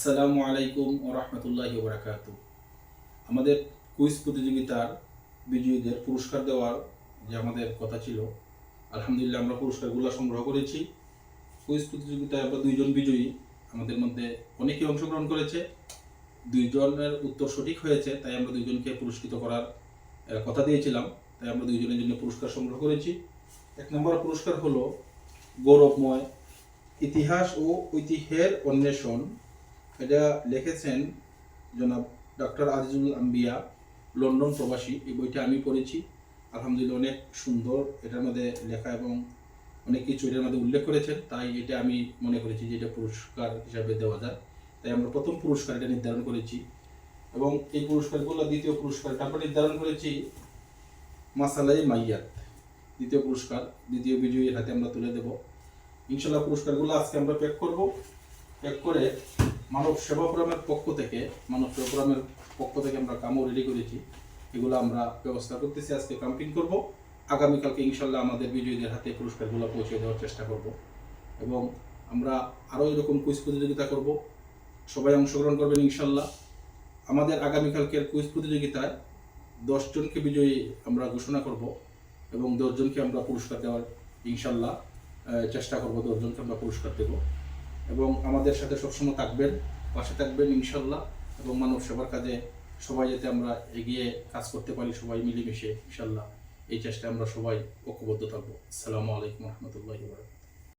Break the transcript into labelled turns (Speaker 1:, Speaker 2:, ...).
Speaker 1: আসসালামু আলাইকুম ও রহমতুল্লাহ বরাকাত আমাদের কুইজ প্রতিযোগিতার বিজয়ীদের পুরস্কার দেওয়ার যে আমাদের কথা ছিল, আলহামদুলিল্লাহ আমরা পুরস্কারগুলো সংগ্রহ করেছি। কুইজ প্রতিযোগিতায় আমরা দুইজন বিজয়ী, আমাদের মধ্যে অনেকেই অংশগ্রহণ করেছে, দুইজনের উত্তর সঠিক হয়েছে, তাই আমরা দুইজনকে পুরস্কৃত করার কথা দিয়েছিলাম, তাই আমরা দুইজনের জন্য পুরস্কার সংগ্রহ করেছি। এক নম্বর পুরস্কার হলো গৌরবময় ইতিহাস ও ঐতিহ্যের অন্বেষণ। এটা লিখেছেন জনাব ডক্টর আজিজুল আম্বিয়া, লন্ডন প্রবাসী। এই বইটা আমি পড়েছি। আলহামদুলিল্লাহ অনেক সুন্দর। এটার মধ্যে লেখা এবং অনেক কিছু এটার মধ্যে উল্লেখ করেছেন। তাই এটা আমি মনে করেছি যে এটা পুরস্কার হিসাবে দেওয়া যায়। তাই আমরা প্রথম পুরস্কার এটা নির্ধারণ করেছি। এবং এই পুরস্কারগুলো, দ্বিতীয় পুরস্কারটা আমরা নির্ধারণ করেছি মাসালাই মাইয়াত। দ্বিতীয় পুরস্কার, দ্বিতীয় বিজয়ীর হাতে আমরা তুলে দেব। ইনশাল্লাহ পুরস্কারগুলো আজকে আমরা প্যাক করব। প্যাক করে মানব সেবা ফোরামের পক্ষ থেকে, মানব সেবা ফোরামের পক্ষ থেকে আমরা কামও রেডি করেছি। এগুলো আমরা ব্যবস্থা করতেছি, আজকে ক্যাম্পিং করব। আগামীকালকে ইনশাল্লাহ আমাদের বিজয়ীদের হাতে পুরস্কারগুলো পৌঁছে দেওয়ার চেষ্টা করব। এবং আমরা আরও এরকম কুইজ প্রতিযোগিতা করব। সবাই অংশগ্রহণ করবেন ইনশাল্লাহ আমাদের আগামীকালকের কুইজ প্রতিযোগিতায় দশজনকে বিজয়ী আমরা ঘোষণা করব এবং দশজনকে আমরা পুরস্কার দেওয়ার ইনশাল্লাহ চেষ্টা করব দশজনকে আমরা পুরস্কার দেব। এবং আমাদের সাথে সবসময় থাকবেন, পাশে থাকবেন ইনশাল্লাহ। এবং মানব সেবার কাজে সবাই যাতে আমরা এগিয়ে কাজ করতে পারি, সবাই মিলেমিশে ইনশাল্লাহ। এই চেষ্টায় আমরা সবাই ঐক্যবদ্ধ থাকব। আসসালামু আলাইকুম রহমতুল্লাহ